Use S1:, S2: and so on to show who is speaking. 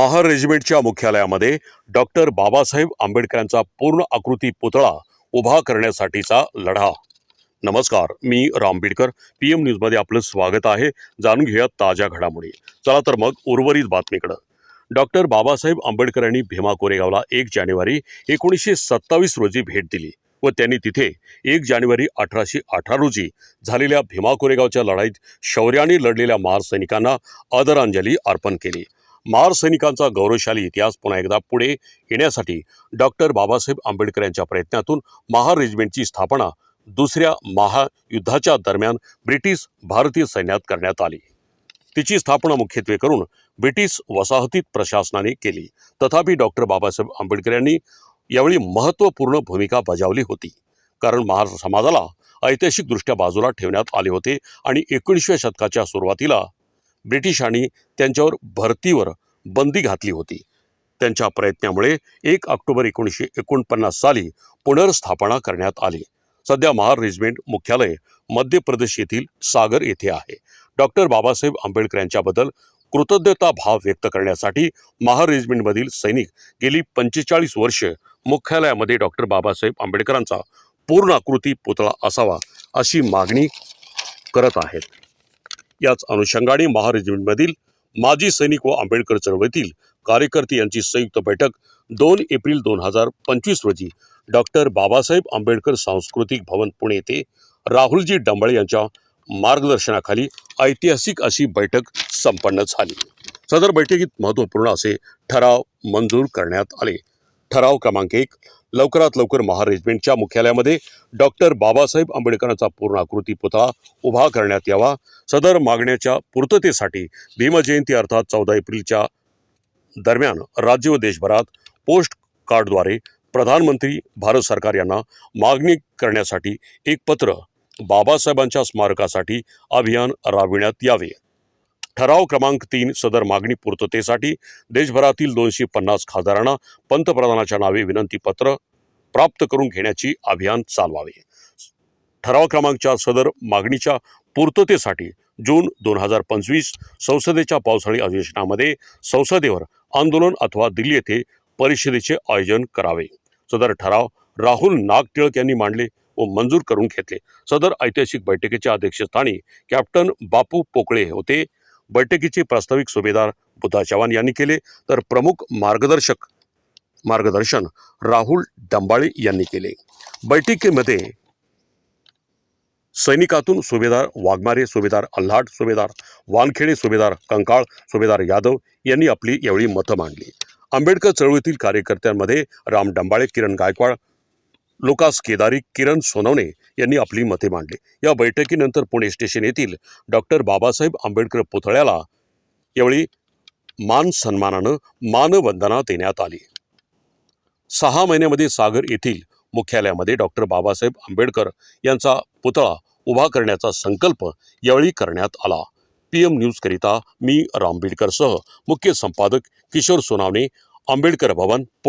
S1: महार रेजिमेंटच्या मुख्यालयामध्ये डॉक्टर बाबासाहेब आंबेडकरांचा पूर्ण आकृती पुतळा उभा करण्यासाठीचा लढा. नमस्कार मी राम बिडकर. पी एम न्यूजमध्ये आपलं स्वागत आहे. जाणून घेऊया ताज्या घडामोडी. चला तर मग उर्वरित बातमीकडं. डॉक्टर बाबासाहेब आंबेडकरांनी भीमा कोरेगावला एक जानेवारी एकोणीसशे सत्तावीस रोजी भेट दिली व त्यांनी तिथे एक जानेवारी अठराशे अठरा रोजी झालेल्या भीमा कोरेगावच्या लढाईत शौर्याने लढलेल्या महार सैनिकांना आदरांजली अर्पण केली. महार सैनिकांचा गौरवशाली इतिहास पुन्हा एकदा पुढे येण्यासाठी डॉक्टर बाबासाहेब आंबेडकर यांच्या प्रयत्नातून महार रेजिमेंटची स्थापना दुसऱ्या महायुद्धाच्या दरम्यान ब्रिटिश भारतीय सैन्यात करण्यात आली. तिची स्थापना मुख्यत्वे करून ब्रिटिश वसाहतीत प्रशासनाने केली. तथापि डॉक्टर बाबासाहेब आंबेडकर यांनी यावेळी महत्त्वपूर्ण भूमिका बजावली होती. कारण महार समाजाला ऐतिहासिकदृष्ट्या बाजूला ठेवण्यात आले होते आणि एकोणीसव्या शतकाच्या सुरुवातीला ब्रिटिशांनी त्यांच्यावर भरतीवर बंदी घातली होती. त्यांच्या प्रयत्नामुळे एक ऑक्टोबर एकोणीसशे एकोणपन्नास साली पुनर्स्थापना करण्यात आली. सध्या महार रेजिमेंट मुख्यालय मध्य प्रदेश येथील सागर येथे आहे. डॉक्टर बाबासाहेब आंबेडकर यांच्याबद्दल कृतज्ञता भाव व्यक्त करण्यासाठी महार रेजिमेंटमधील सैनिक गेली पंचेचाळीस वर्ष मुख्यालयामध्ये डॉक्टर बाबासाहेब आंबेडकरांचा पूर्ण आकृती पुतळा असावा अशी मागणी करत आहेत. याच अनुषंगाने महार रेजिमेंटमधील माजी सैनिक व आंबेडकर चळवळीतील कार्यकर्ते यांची संयुक्त बैठक दोन एप्रिल दोन हजार पंचवीस रोजी. डॉक्टर बाबासाहेब आंबेडकर सांस्कृतिक भवन पुणे येथे राहुलजी डंबळे यांच्या मार्गदर्शनाखाली ऐतिहासिक अशी बैठक संपन्न झाली. सदर बैठकीत महत्त्वपूर्ण असे ठराव मंजूर करण्यात आले. ठराव क्रमांक एक लवकरात लवकर महार रेजिमेंटच्या मुख्यालयामध्ये डॉक्टर बाबासाहेब आंबेडकरांचा पूर्ण आकृती पुतळा उभा करण्यात यावा. सदर मागण्याच्या पूर्ततेसाठी भीमजयंती अर्थात चौदा एप्रिलच्या दरम्यान राज्य व देशभरात पोस्ट कार्डद्वारे प्रधानमंत्री भारत सरकार यांना मागणी करण्यासाठी एक पत्र बाबासाहेबांच्या स्मारकासाठी अभियान राबविण्यात यावे. ठराव क्रमांक तीन सदर मागणी पूर्ततेसाठी देशभरातील दोनशे पन्नास खासदारांना पंतप्रधानाच्या नावे विनंतीपत्र प्राप्त करून घेण्याची अभियान चालवावे. ठराव क्रमांकच्या सदर मागणीच्या पूर्ततेसाठी जून दोन हजार पंचवीस संसदेच्या पावसाळी अधिवेशनामध्ये संसदेवर आंदोलन अथवा दिल्ली येथे परिषदेचे आयोजन करावे. सदर ठराव राहुल नाग टिळक यांनी मांडले व मंजूर करून घेतले. सदर ऐतिहासिक बैठकीच्या अध्यक्षस्थानी कॅप्टन बापू पोकळे होते. बैठकीचे प्रास्ताविक सुभेदार बुद्धा चव्हाण यांनी केले तर प्रमुख मार्गदर्शक मार्गदर्शन राहुल डंबाळे यांनी केले. बैठकीमध्ये सैनिकातून सुभेदार वाघमारे सुभेदार अल्हाट सुभेदार वानखेडे सुभेदार कंकाळ सुभेदार यादव यांनी आपली यावेळी मतं मांडली. आंबेडकर चळवळीतील कार्यकर्त्यांमध्ये राम डंबाळे किरण गायकवाड लोकास केदारी किरण सोनवणे यांनी आपली मते मांडली. या बैठकीनंतर पुणे स्टेशन येथील डॉक्टर बाबासाहेब आंबेडकर पुतळ्याला यावेळी मान सन्मानानं मानवंदना देण्यात आली. सहा महिन्यामध्ये सागर येथील मुख्यालयामध्ये डॉक्टर बाबासाहेब आंबेडकर यांचा पुतळा उभा करण्याचा संकल्प यावेळी करण्यात आला. पी एम न्यूजकरिता मी रामबीडकरसह मुख्य संपादक किशोर सोनावणे आंबेडकर भवन पुणे.